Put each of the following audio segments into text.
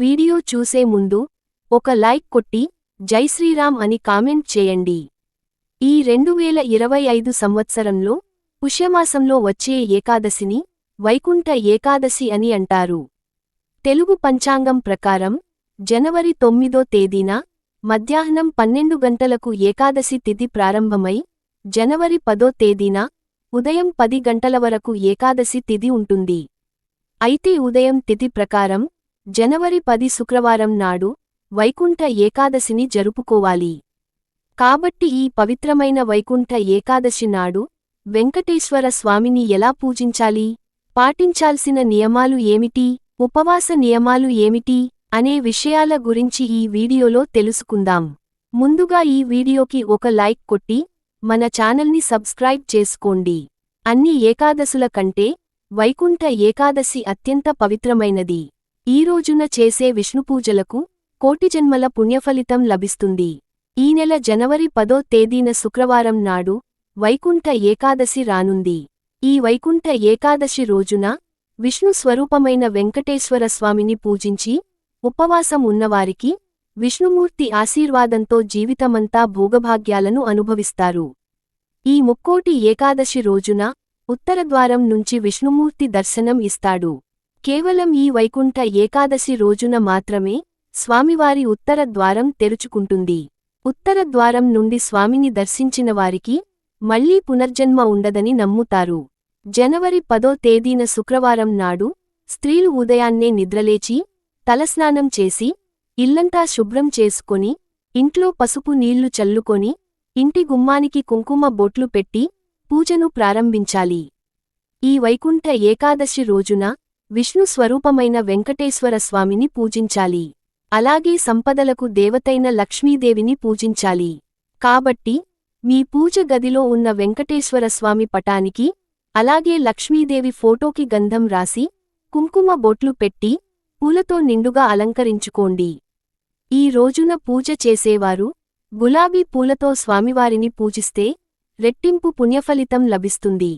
Video చూసే ముందు ఒక లైక్ కొట్టి జై శ్రీరామ్ అని కామెంట్ చేయండి. ఈ రెండు వేల ఇరవై ఐదు సంవత్సరంలో పుష్యమాసంలో వచ్చే ఏకాదశిని వైకుంఠ ఏకాదశి అని అంటారు. తెలుగు పంచాంగం ప్రకారం జనవరి తొమ్మిదో తేదీన మధ్యాహ్నం పన్నెండు గంటలకు ఏకాదశి తిథి ప్రారంభమై జనవరి పదో తేదీన ఉదయం పది గంటల వరకు ఏకాదశి తిథి ఉంటుంది. అయితే ఉదయం తిథి ప్రకారం జనవరి పది శుక్రవారం నాడు వైకుంఠ ఏకాదశిని జరుపుకోవాలి. కాబట్టి ఈ పవిత్రమైన వైకుంఠ ఏకాదశి నాడు వెంకటేశ్వర స్వామిని ఎలా పూజించాలి? పాటించాల్సిన నియమాలు ఏమిటి? ఉపవాస నియమాలు ఏమిటి? అనే విషయాల గురించి ఈ వీడియోలో తెలుసుకుందాం. ముందుగా ఈ వీడియోకి ఒక లైక్ కొట్టి మన ఛానల్ని సబ్స్క్రైబ్ చేసుకోండి. అన్ని ఏకాదశుల కంటే వైకుంఠ ఏకాదశి అత్యంత పవిత్రమైనది. ఈ రోజున చేసే విష్ణుపూజలకు కోటిజన్మల పుణ్యఫలితం లభిస్తుంది. ఈ నెల జనవరి పదో తేదీన శుక్రవారం నాడు వైకుంఠ ఏకాదశి రానుంది. ఈ వైకుంఠ ఏకాదశి రోజున విష్ణు స్వరూపమైన వెంకటేశ్వర స్వామిని పూజించి ఉపవాసం ఉన్నవారికి విష్ణుమూర్తి ఆశీర్వాదంతో జీవితమంతా భోగభాగ్యాలను అనుభవిస్తారు. ఈ ముక్కోటి ఏకాదశి రోజున ఉత్తరద్వారం నుంచి విష్ణుమూర్తి దర్శనం ఇస్తాడు. కేవలం ఈ వైకుంఠ ఏకాదశి రోజున మాత్రమే స్వామివారి ఉత్తర ద్వారం తెరుచుకుంటుంది. ఉత్తర ద్వారం నుండి స్వామిని దర్శించిన వారికి మళ్ళీ పునర్జన్మ ఉండదని నమ్ముతారు. జనవరి పదో తేదీన శుక్రవారం నాడు స్త్రీలు ఉదయాన్నే నిద్రలేచి తలస్నానం చేసి ఇల్లంతా శుభ్రం చేసుకొని ఇంట్లో పసుపు నీళ్ళు చల్లుకొని ఇంటి గుమ్మానికి కుంకుమ బొట్లు పెట్టి పూజను ప్రారంభించాలి. ఈ వైకుంఠ ఏకాదశి రోజున విష్ణు స్వరూపమైన వెంకటేశ్వర స్వామిని పూజించాలి. అలాగే సంపదలకు దేవతైన లక్ష్మీదేవిని పూజించాలి. కాబట్టి మీ పూజ గదిలో ఉన్న వెంకటేశ్వర స్వామి పటానికి అలాగే లక్ష్మీదేవి ఫోటోకి గంధం రాసి కుంకుమ బొట్లు పెట్టి పూలతో నిండుగా అలంకరించుకోండి. ఈ రోజున పూజ చేసేవారు గులాబీ పూలతో స్వామివారిని పూజిస్తే రెట్టింపు పుణ్యఫలితం లభిస్తుంది.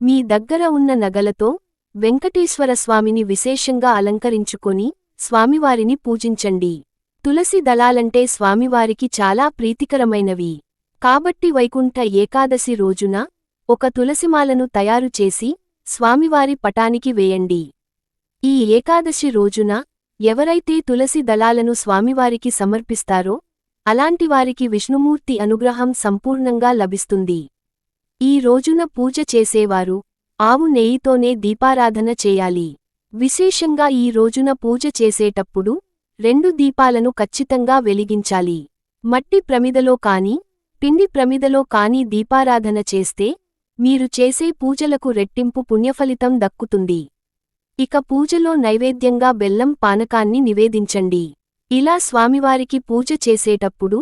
మీ దగ్గర ఉన్న నగలతో వెంకటేశ్వర స్వామిని విశేషంగా అలంకరించుకొని స్వామివారిని పూజించండి. తులసి దళాలంటే స్వామివారికి చాలా ప్రీతికరమైనవి. కాబట్టి వైకుంఠ ఏకాదశి రోజున ఒక తులసిమాలను తయారు చేసి స్వామివారి పటానికి వేయండి. ఈ ఏకాదశి రోజున ఎవరైతే తులసి దళాలను స్వామివారికి సమర్పిస్తారో అలాంటివారికి విష్ణుమూర్తి అనుగ్రహం సంపూర్ణంగా లభిస్తుంది. ఈ రోజున పూజ చేసేవారు ఆవు నెయ్యితోనే దీపారాధన చేయాలి. విశేషంగా ఈ రోజున పూజ చేసేటప్పుడు రెండు దీపాలను ఖచ్చితంగా వెలిగించాలి. మట్టి ప్రమిదలో కాని పిండి ప్రమిదలో కాని దీపారాధన చేస్తే మీరు చేసే పూజలకు రెట్టింపు పుణ్యఫలితం దక్కుతుంది. ఇక పూజలో నైవేద్యంగా బెల్లం పానకాన్ని నివేదించండి. ఇలా స్వామివారికి పూజ చేసేటప్పుడు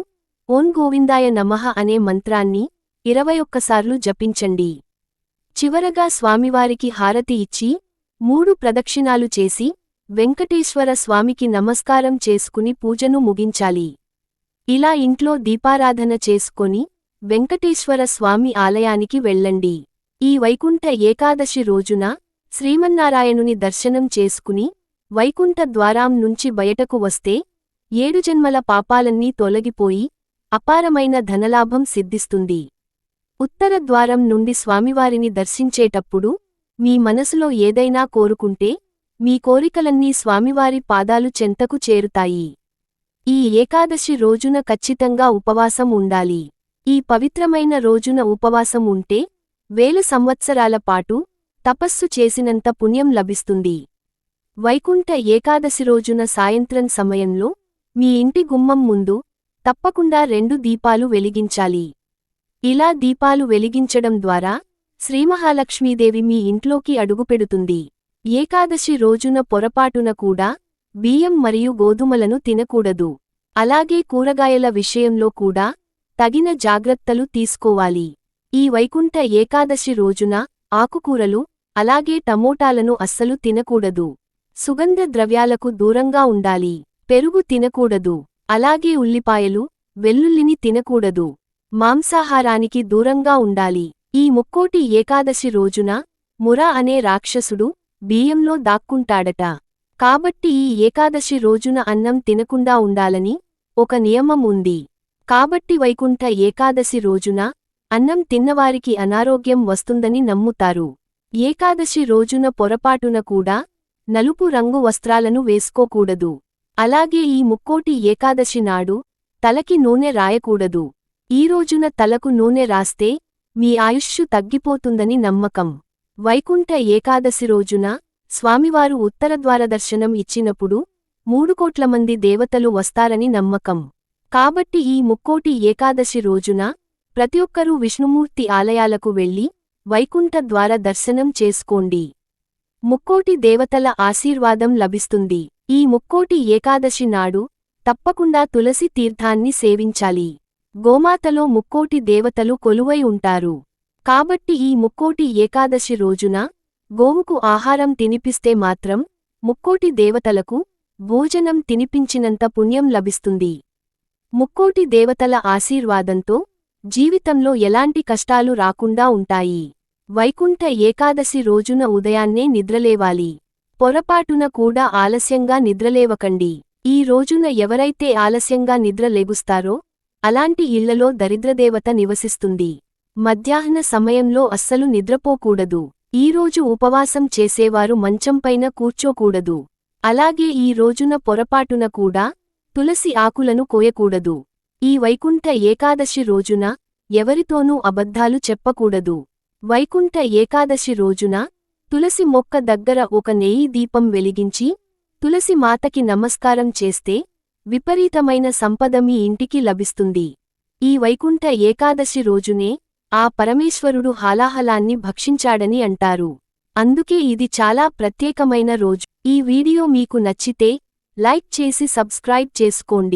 ఓం గోవిందాయ నమః అనే మంత్రాన్ని ఇరవై ఒక్కసార్లు జపించండి. చివరగా స్వామివారికి హారతి ఇచ్చి మూడు ప్రదక్షిణాలు చేసి వెంకటేశ్వర స్వామికి నమస్కారం చేసుకుని పూజను ముగించాలి. ఇలా ఇంట్లో దీపారాధన చేసుకొని వెంకటేశ్వర స్వామి ఆలయానికి వెళ్ళండి. ఈ వైకుంఠ ఏకాదశి రోజున శ్రీమన్నారాయణుని దర్శనం చేసుకుని వైకుంఠ ద్వారాం నుంచి బయటకు వస్తే ఏడు జన్మల పాపాలన్నీ తొలగిపోయి అపారమైన ధనలాభం సిద్ధిస్తుంది. ఉత్తర ద్వారం నుండి స్వామివారిని దర్శించేటప్పుడు మీ మనసులో ఏదైనా కోరుకుంటే మీ కోరికలన్నీ స్వామివారి పాదాలు చెంతకు చేరుతాయి. ఈ ఏకాదశి రోజున ఖచ్చితంగా ఉపవాసం ఉండాలి. ఈ పవిత్రమైన రోజున ఉపవాసం ఉంటే వేల సంవత్సరాల పాటు తపస్సు చేసినంత పుణ్యం లభిస్తుంది. వైకుంఠ ఏకాదశి రోజున సాయంత్రం సమయంలో మీ ఇంటి గుమ్మం ముందు తప్పకుండా రెండు దీపాలు వెలిగించాలి. ఇలా దీపాలు వెలిగించడం ద్వారా శ్రీమహాలక్ష్మీదేవి మీ ఇంట్లోకి అడుగుపెడుతుంది. ఏకాదశి రోజున పొరపాటున కూడా బియ్యం మరియు గోధుమలను తినకూడదు. అలాగే కూరగాయల విషయంలో కూడా తగిన జాగ్రత్తలు తీసుకోవాలి. ఈ వైకుంఠ ఏకాదశి రోజున ఆకుకూరలు అలాగే టమోటాలను అస్సలు తినకూడదు. సుగంధ ద్రవ్యాలకు దూరంగా ఉండాలి. పెరుగు తినకూడదు. అలాగే ఉల్లిపాయలు వెల్లుల్లిని తినకూడదు. మాంసాహారానికి దూరంగా ఉండాలి. ఈ ముక్కోటి ఏకాదశి రోజున మురా అనే రాక్షసుడు బియ్యంలో దాక్కుంటాడట. కాబట్టి ఈ ఏకాదశి రోజున అన్నం తినకుండా ఉండాలని ఒక నియమం ఉంది. కాబట్టి వైకుంఠ ఏకాదశి రోజున అన్నం తిన్నవారికి అనారోగ్యం వస్తుందని నమ్ముతారు. ఏకాదశి రోజున పొరపాటున కూడా నలుపు రంగు వస్త్రాలను వేసుకోకూడదు. అలాగే ఈ ముక్కోటి ఏకాదశి నాడు తలకి నూనె రాయకూడదు. ఈ రోజున తలకు నూనె రాస్తే మీ ఆయుష్షు తగ్గిపోతుందని నమ్మకం. వైకుంఠ ఏకాదశి రోజున స్వామివారు ఉత్తరద్వార దర్శనం ఇచ్చినప్పుడు మూడు కోట్ల మంది దేవతలు వస్తారని నమ్మకం. కాబట్టి ఈ ముక్కోటి ఏకాదశి రోజున ప్రతి ఒక్కరూ విష్ణుమూర్తి ఆలయాలకు వెళ్ళి వైకుంఠ ద్వార దర్శనం చేసుకోండి. ముక్కోటి దేవతల ఆశీర్వాదం లభిస్తుంది. ఈ ముక్కోటి ఏకాదశి నాడు తప్పకుండా తులసి తీర్థాన్ని సేవించాలి. గోమాతలో ముక్కోటి దేవతలు కొలువై ఉంటారు. కాబట్టి ఈ ముక్కోటి ఏకాదశి రోజున గోవుకు ఆహారం తినిపిస్తే మాత్రం ముక్కోటి దేవతలకు భోజనం తినిపించినంత పుణ్యం లభిస్తుంది. ముక్కోటి దేవతల ఆశీర్వాదంతో జీవితంలో ఎలాంటి కష్టాలు రాకుండా ఉంటాయి. వైకుంఠ ఏకాదశి రోజున ఉదయాన్నే నిద్రలేవాలి. పొరపాటున కూడా ఆలస్యంగా నిద్రలేవకండి. ఈ రోజున ఎవరైతే ఆలస్యంగా నిద్రలేగుస్తారో అలాంటి ఇళ్ళలో దరిద్రదేవత నివసిస్తుంది. మధ్యాహ్న సమయంలో అస్సలు నిద్రపోకూడదు. ఈరోజు ఉపవాసం చేసేవారు మంచంపైన కూర్చోకూడదు. అలాగే ఈ రోజున పొరపాటున కూడా తులసి ఆకులను కోయకూడదు. ఈ వైకుంఠ ఏకాదశి రోజున ఎవరితోనూ అబద్ధాలు చెప్పకూడదు. వైకుంఠ ఏకాదశి రోజున తులసి మొక్క దగ్గర ఒక నెయ్యి దీపం వెలిగించి తులసి మాతకి నమస్కారం చేస్తే విపరీతమైన సంపద మీ ఇంటికి లభిస్తుంది. ఈ వైకుంఠ ఏకాదశి రోజునే ఆ పరమేశ్వరుడు హాలాహలాన్ని భక్షించాడని అంటారు. అందుకే ఇది చాలా ప్రత్యేకమైన రోజు. ఈ వీడియో మీకు నచ్చితే లైక్ చేసి సబ్స్క్రైబ్ చేసుకోండి.